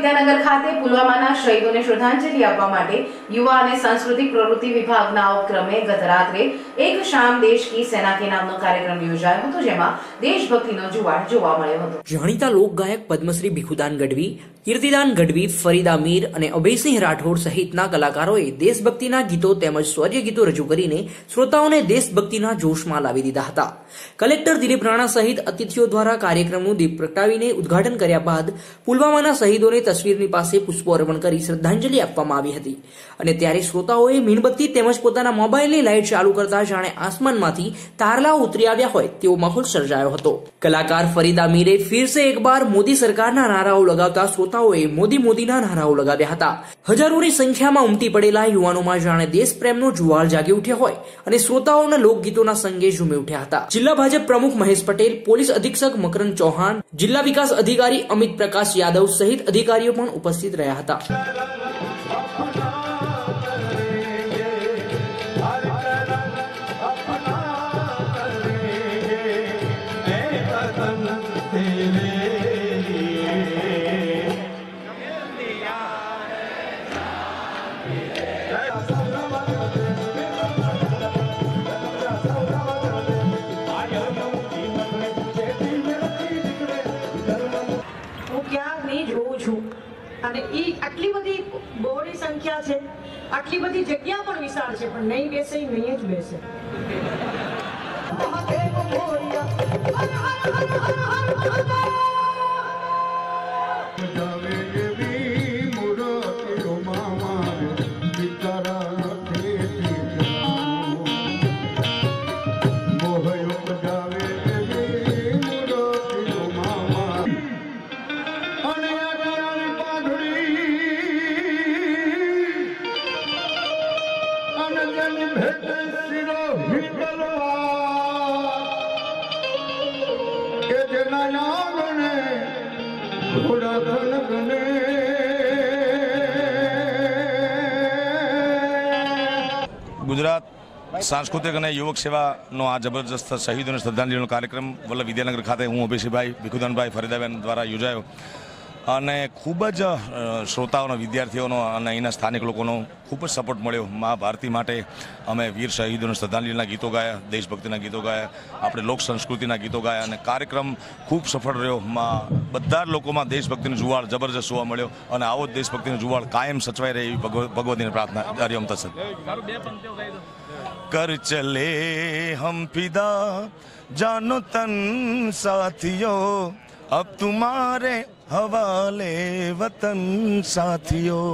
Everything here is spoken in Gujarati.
વિદ્યાનગર ખાતે પુલવામાના શહીદોને શ્રદ્ધાંજલિ આપવા માટે યુવા અને સાંસ્કૃતિક પ્રવૃત્તિ વિભાગના ઉપક્રમે ગત રાત્રે એક શામ દેશ કી સેના કે નામનો કાર્યક્રમ યોજાયો હતો, જેમાં દેશભક્તિનો જુવાળ જોવા મળ્યો હતો. જાણીતા લોકગાયક પદ્મશ્રી ભીખુદાન ગઢવી, કીર્તિદાન ગઢવી, ફરીદા મીર અને અભયસિંહ રાઠોડ સહિતના કલાકારોએ દેશભક્તિના ગીતો તેમજ સ્વર્ય ગીતો રજૂ કરીને શ્રોતાઓને દેશભક્તિના જોશમાં લાવી દીધા હતા. કલેક્ટર દિલીપ રાણા સહિત અતિથિઓ દ્વારા કાર્યક્રમનું દીપ પ્રગટાવીને ઉદઘાટન કર્યા બાદ પુલવામાના શહીદોને તસવીરની પાસે પુષ્પો અર્પણ કરી શ્રદ્ધાંજલિ આપવામાં આવી હતી. અને ત્યારે શ્રોતાઓએ મીણબત્તી તેમજ પોતાના મોબાઈલની લાઇટ ચાલુ કરતા જાણે આસમાનમાંથી તારલાઓ ઉતરી આવ્યા હોય તેવો માહોલ સર્જાયો હતો. કલાકાર ફરીદા મીરે ફિરસે એક બાર મોદી સરકારના નારાઓ લગાવતા શ્રોતાઓએ મોદી મોદીના નારાઓ લગાવ્યા હતા. હજારોની સંખ્યામાં ઉમટી પડેલા યુવાનોમાં જાણે દેશપ્રેમનો જુવાળ જાગી ઉઠ્યો હોય અને શ્રોતાઓના લોકગીતોના સંગે ઝૂમી ઉઠ્યા હતા. જિલ્લા ભાજપ પ્રમુખ મહેશ પટેલ, પોલીસ અધિક્ષક મકરંદ ચૌહાણ, જિલ્લા વિકાસ અધિકારી અમિત પ્રકાશ યાદવ સહિત અધિકારીઓ પણ ઉપસ્થિત રહ્યા હતા. હું જોઉં છું. અને એ આટલી બધી બહોળી સંખ્યા છે, આટલી બધી જગ્યા પણ વિશાળ છે, પણ નહીં બેસે, નહીં જ બેસે. ગુજરાત સાંસ્કૃતિક અને યુવક સેવાનો આ જબરજસ્ત શહીદોને શ્રદ્ધાંજલિનો કાર્યક્રમ વલ્લભ વિદ્યાનગર ખાતે હું અભિષેકભાઈ ભીખુદાનભાઈ ફરીદાબેન દ્વારા યોજાયો. અને ખૂબ જ શ્રોતાઓનો, વિદ્યાર્થીઓનો અને અહીંના સ્થાનિક લોકોનો ખૂબ જ સપોર્ટ મળ્યો. મા ભારતી માટે અમે વીર શહીદોને શ્રદ્ધાંજલિના ગીતો ગાયા, દેશભક્તિના ગીતો ગાયા, આપણે લોક સંસ્કૃતિના ગીતો ગાયા અને કાર્યક્રમ ખૂબ સફળ રહ્યો. મા બધા લોકોમાં દેશભક્તિનો જુવાળ જબરજસ્ત જોવા મળ્યો અને આવો જ દેશભક્તિનો જુવાળ કાયમ સચવાઈ રહે એવી ભગવતીને પ્રાર્થના. હરિયમ થશે કર ચલે હમ પિદા જાનો તન સાથિયો अब तुम्हारे हवाले वतन साथियों